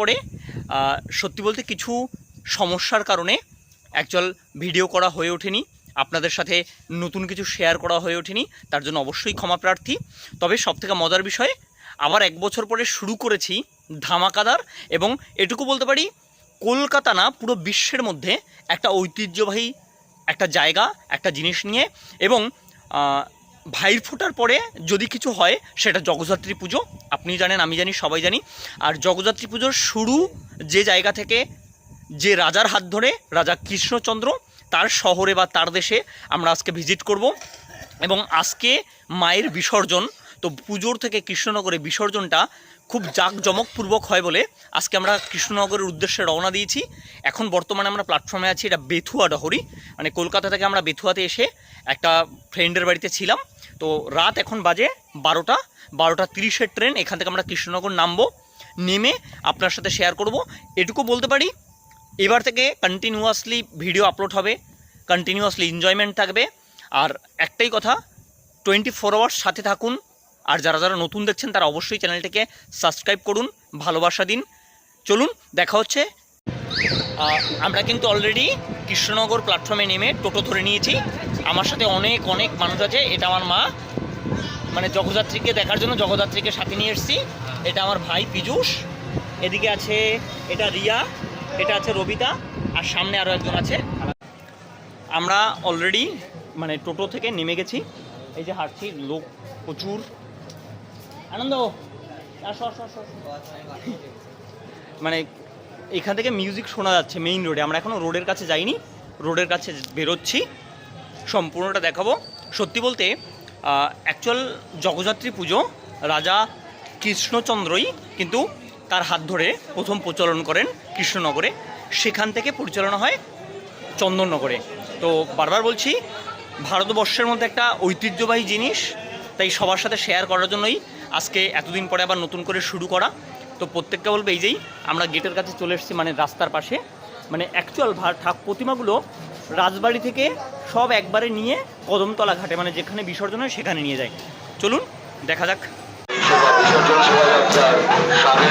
পরে সত্যি বলতে কিছু সমস্যার কারণে অ্যাকচুয়াল ভিডিও করা হয়ে ওঠেনি, আপনাদের সাথে নতুন কিছু শেয়ার করা হয়ে ওঠেনি, তার জন্য অবশ্যই ক্ষমা প্রার্থী। তবে সবথেকে মজার বিষয়, আবার এক বছর পরে শুরু করেছি ধামাকাদার এবং এটুকু বলতে পারি, কলকাতা না, পুরো বিশ্বের মধ্যে একটা ঐতিহ্যবাহী একটা জায়গা, একটা জিনিস নিয়ে এবং ভাইর ফোটার পরে যদি কিছু হয়, সেটা জগদ্ধাত্রী পুজো। আপনি জানেন, আমি জানি, সবাই জানি। আর জগদ্ধাত্রী পুজোর শুরু যে জায়গা থেকে যে রাজার হাত ধরে, রাজা কৃষ্ণচন্দ্র, তার শহরে বা তার দেশে আমরা আজকে ভিজিট করব। এবং আজকে মায়ের বিসর্জন, তো পুজোর থেকে কৃষ্ণনগরে বিসর্জনটা খুব জাঁকজমকপূর্বক হয় বলে আজকে আমরা কৃষ্ণনগরের উদ্দেশ্যে রওনা দিয়েছি। এখন বর্তমানে আমরা প্ল্যাটফর্মে আছি, এটা বেথুয়া ডহরি। মানে কলকাতা থেকে আমরা বেথুয়াতে এসে একটা ফ্রেন্ডের বাড়িতে ছিলাম, তো রাত এখন বাজে বারোটা বারোটা তিরিশের ট্রেন এখান থেকে আমরা কৃষ্ণনগর নামবো, নেমে আপনার সাথে শেয়ার করব, এটুকু বলতে পারি, এবার থেকে কন্টিনিউয়াসলি ভিডিও আপলোড হবে কন্টিনিউয়াসলি এনজয়মেন্ট থাকবে, আর একটাই কথা টোয়েন্টি ফোর আওয়ার্স সাথে থাকুন, আর যারা যারা নতুন দেখছেন তারা অবশ্যই চ্যানেলটিকে সাবস্ক্রাইব করুন, ভালোবাসা দিন, চলুন, দেখা হচ্ছে। আমরা কিন্তু অলরেডি কৃষ্ণনগর প্ল্যাটফর্মে নেমে টোটো ধরে নিয়েছি আমার সাথে অনেক অনেক মানুষ আছে। এটা আমার মা। মানে জগদ্ধাত্রীকে দেখার জন্য জগদ্ধাত্রীকে সাথে নিয়ে এসেছি। এটা আমার ভাই পীযূষ। এদিকে আছে, এটা রিয়া, এটা আছে রবিতা, আর সামনে আরও একজন আছে। আমরা অলরেডি মানে টোটো থেকে নেমে গেছি। এই যে হাঁটছি, লোক প্রচুর। আনন্দ। মানে এখান থেকে মিউজিক শোনা যাচ্ছে মেইন রোডে আমরা এখনও রোডের কাছে যাইনি। রোডের কাছে বেরোচ্ছি। সম্পূর্ণটা দেখাবো। সত্যি বলতে অ্যাকচুয়াল জগদ্ধাত্রী পুজো রাজা কৃষ্ণচন্দ্রই কিন্তু তার হাত ধরে প্রথম প্রচলন করেন কৃষ্ণনগরে। সেখান থেকে পরিচালনা হয় চন্দননগরে। তো বারবার বলছি, ভারতবর্ষের মধ্যে একটা ঐতিহ্যবাহী জিনিস, তাই সবার সাথে শেয়ার করার জন্যই আজকে এতদিন পরে আবার নতুন করে শুরু করা। তো প্রত্যেকটা বলবে এই যেই, আমরা গেটের কাছে চলে এসেছি মানে রাস্তার পাশে। মানে অ্যাকচুয়াল প্রতিমাগুলো রাজবাড়ি থেকে সব একবারে নিয়ে কদমতলা ঘাটে মানে যেখানে বিসর্জন হয় সেখানে নিয়ে যায়। চলুন, দেখা যাক। বিসর্জন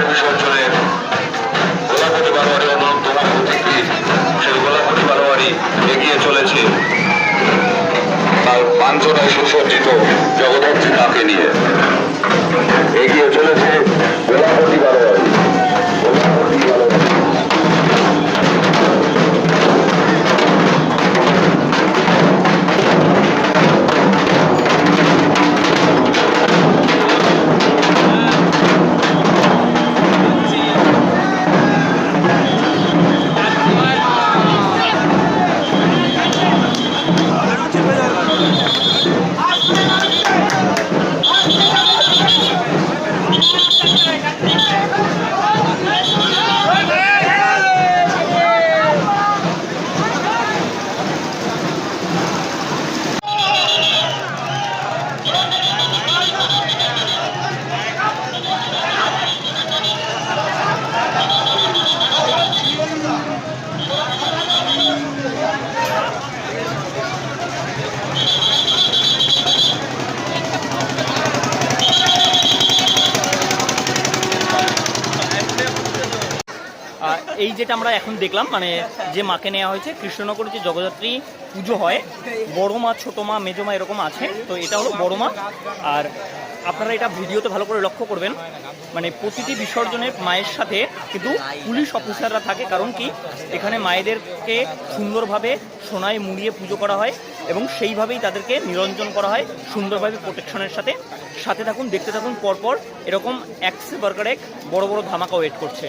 বিসর্জনের সেই গোলাপতি বারোয়ারি এগিয়ে চলেছে। তাকে নিয়ে। এগিয়ে চলেছে গোলাপতি বারোয়ারি। এই যেটা আমরা এখন দেখলাম মানে যে মাকে নেওয়া হয়েছে, কৃষ্ণনগরে যে জগদ্ধাত্রী পুজো হয়, বড় মা, ছোটো মা, মেজো মা এরকম আছে, তো এটা হলো বড় মা। আর আপনারা এটা ভিডিওতে ভালো করে লক্ষ্য করবেন মানে প্রতিটি বিসর্জনের মায়ের সাথে কিন্তু পুলিশ অফিসাররা থাকে, কারণ কি, এখানে মায়েদেরকে সুন্দরভাবে সোনায় মুড়িয়ে পুজো করা হয় এবং সেইভাবেই তাদেরকে নিরঞ্জন করা হয়, সুন্দরভাবে প্রোটেকশনের সাথে। সাথে থাকুন, দেখতে থাকুন, পরপর এরকম একসে বার্গার এক বড় বড় ধামাকা ওয়েট করছে।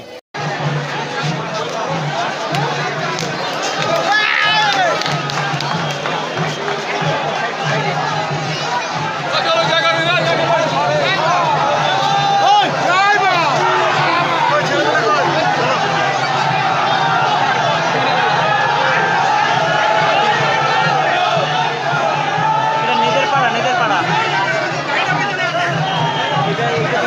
Thank you.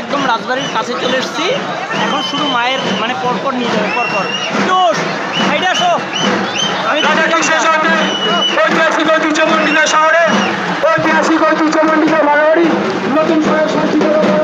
একদম রাজবাড়ির কাছে চলে এসেছি। এখন শুধু মায়ের মানে পরপর নিয়ে যাবে পরপর। সাইডে আসো। আমি ঐতিহাসিক ঐতিহ্য মন্ডিত শহরে ঐতিহাসিক ঐতিহ্য মন্ডিত বারোয়ারি নতুন শহর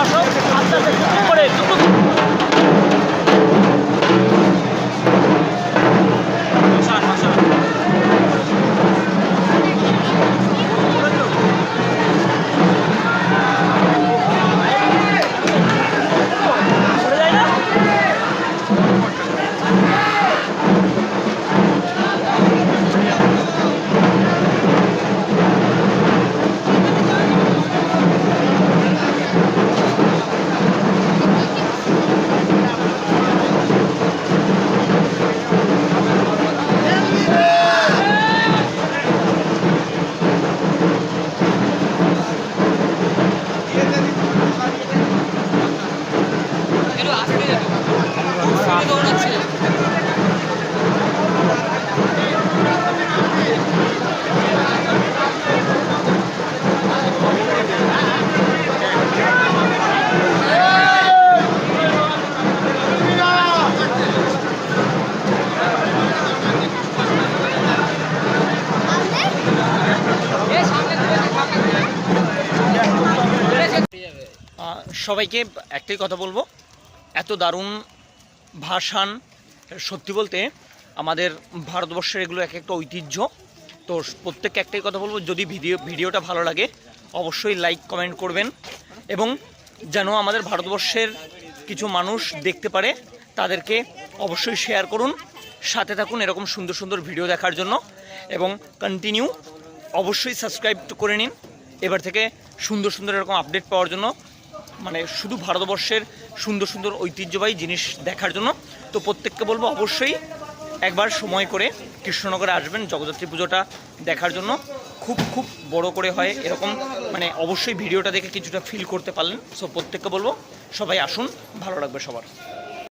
আসো আপনাদের করে সবাইকে একটাই কথা বলব। এত দারুণ ভাষান সত্যি বলতে আমাদের ভারতবর্ষের এগুলো এক একটা ঐতিহ্য। তো প্রত্যেককে একটাই কথা বলব, যদি ভিডিও, ভিডিওটা ভালো লাগে, অবশ্যই লাইক কমেন্ট করবেন এবং যেন আমাদের ভারতবর্ষের কিছু মানুষ দেখতে পারে, তাদেরকে অবশ্যই শেয়ার করুন। সাথে থাকুন এরকম সুন্দর সুন্দর ভিডিও দেখার জন্য এবং কন্টিনিউ অবশ্যই সাবস্ক্রাইব করে নিন। এবার থেকে সুন্দর সুন্দর এরকম আপডেট পাওয়ার জন্য মানে শুধু ভারতবর্ষের সুন্দর সুন্দর ঐতিহ্যবাহী জিনিস দেখার জন্য। তো প্রত্যেককে বলব অবশ্যই একবার সময় করে কৃষ্ণনগরে আসবেন, জগদ্ধাত্রী পুজোটা দেখার জন্য। খুব খুব বড় করে হয় এরকম মানে অবশ্যই ভিডিওটা দেখে কিছুটা ফিল করতে পারলেন। সো প্রত্যেককে বলব সবাই আসুন, ভালো লাগবে সবার।